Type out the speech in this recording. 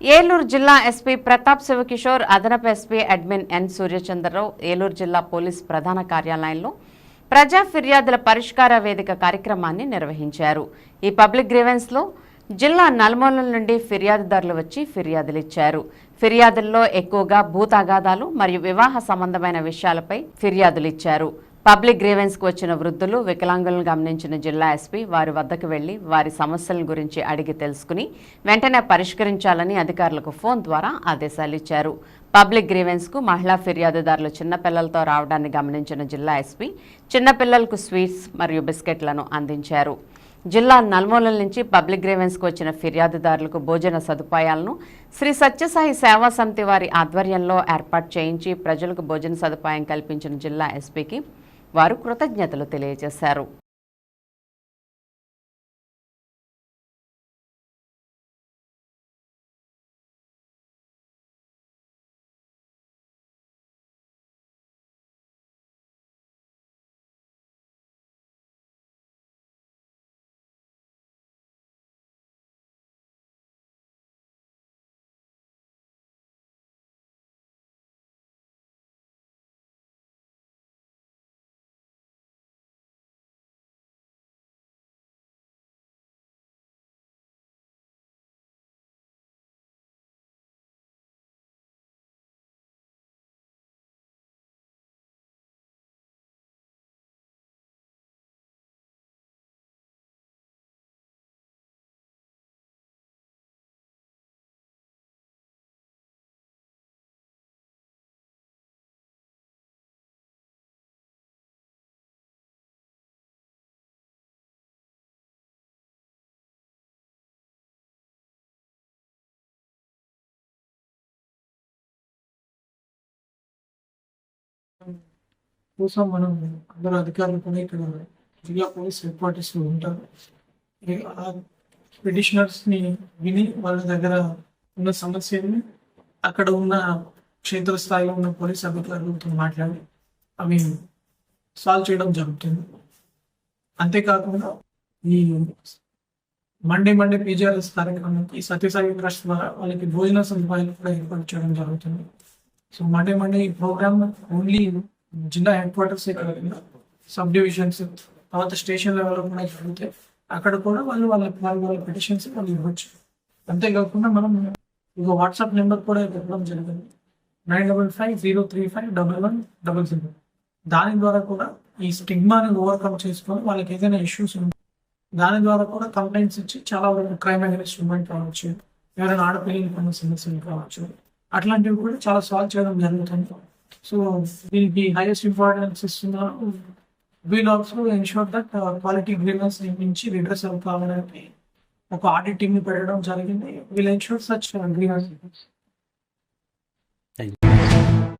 ఏలూరు జిల్లా ఎస్పీ ప్రతాప్ శివకిషోర్ అదనపు SP admin N Suryachandrarao Eluru జిల్లా పోలీస్ ప్రధాన కార్యాలయంలో ప్రజా ఫిర్యాదుల పరిష్కార వేదిక కార్యక్రమాన్ని నిర్వహించారు. ఈ పబ్లిక్ గ్రీవెన్స్లో జిల్లా నలుమూలల నుండి ఫిర్యాదుదారులు వచ్చి ఫిర్యాదులు ఇచ్చారు. ఫిర్యాదుల్లో ఎక్కువగా భూతాగాదాలు మరియు వివాహ సంబంధమైన విషయాలపై ఫిర్యాదులు ఇచ్చారు. పబ్లిక్ గ్రీవెన్స్కు వచ్చిన వృద్ధులు వికలాంగులను గమనించిన జిల్లా ఎస్పీ వారి వద్దకు వెళ్ళి వారి సమస్యల గురించి అడిగి తెలుసుకుని వెంటనే పరిష్కరించాలని అధికారులకు ఫోన్ ద్వారా ఆదేశాలు ఇచ్చారు. పబ్లిక్ గ్రీవెన్స్కు మహిళా ఫిర్యాదుదారులు చిన్నపిల్లలతో రావడాన్ని గమనించిన జిల్లా ఎస్పీ చిన్నపిల్లలకు స్వీట్స్ మరియు బిస్కెట్లను అందించారు. జిల్లా నల్మూలల నుంచి పబ్లిక్ గ్రీవెన్స్కు వచ్చిన ఫిర్యాదుదారులకు భోజన సదుపాయాలను శ్రీ సత్యసాయి సేవా సమితి వారి ఆధ్వర్యంలో ఏర్పాటు చేయించి ప్రజలకు భోజన సదుపాయం కల్పించిన జిల్లా ఎస్పీకి వారు కృతజ్ఞతలు తెలియజేశారు. కోసం మనం అందరు అధికారులు కూడా ఇక్కడ జిల్లా పోలీస్ హెడ్ క్వార్టర్స్లో ఉంటారు ఆ పిటిషనర్స్ని విని వాళ్ళ దగ్గర ఉన్న సమస్యల్ని అక్కడ ఉన్న క్షేత్ర స్థాయిలో ఉన్న పోలీస్ అధికారులతో మాట్లాడి అవి సాల్వ్ చేయడం జరుగుతుంది. అంతేకాకుండా ఈ మండే మండే పీజీఆర్ఎస్ కార్యక్రమానికి సత్యసాయి ట్రస్ట్ ద్వారా వాళ్ళకి భోజన సదుపాయాలు కూడా ఏర్పాటు చేయడం జరుగుతుంది. సో మండే మండే ఈ ప్రోగ్రామ్ ఓన్లీ జిల్లా హెడ్ క్వార్టర్స్ సబ్ డివిజన్స్ తర్వాత స్టేషన్ లెవెల్లో కూడా జరుగుతాయి అక్కడ కూడా వాళ్ళు వాళ్ళ వాళ్ళ వాళ్ళ పిటిషన్స్ వాళ్ళు ఇవ్వచ్చు. అంతేకాకుండా మనం ఇక వాట్సాప్ నెంబర్ కూడా పెట్టడం జరిగింది. Nine double five zero three five double one double zero దాని ద్వారా కూడా ఈ స్టిగ్మాని ఓవర్కమ్ చేసుకొని వాళ్ళకి ఏదైనా ఇష్యూస్ ఉంటాయి దాని ద్వారా కూడా కంప్లైంట్స్ ఇచ్చి చాలా వరకు క్రైమ్ అగేన్స్ట్ ఉమెన్ కావచ్చు. ఎవరైనా ఆడపిల్లలకి సమస్యలు కావచ్చు. అట్లాంటివి కూడా చాలా సాల్వ్ చేయడం జరుగుతుంది. సో దీనికి హైయెస్ట్ ఇంపార్టెన్స్ ఇస్తున్నారు we'll also ensure that quality grievance నుంచి రిడ్రెస్ అవుతామని ఒక ఆడిట్ టీమ్ని పెట్టడం జరిగింది. We'll ensure such grievance thank you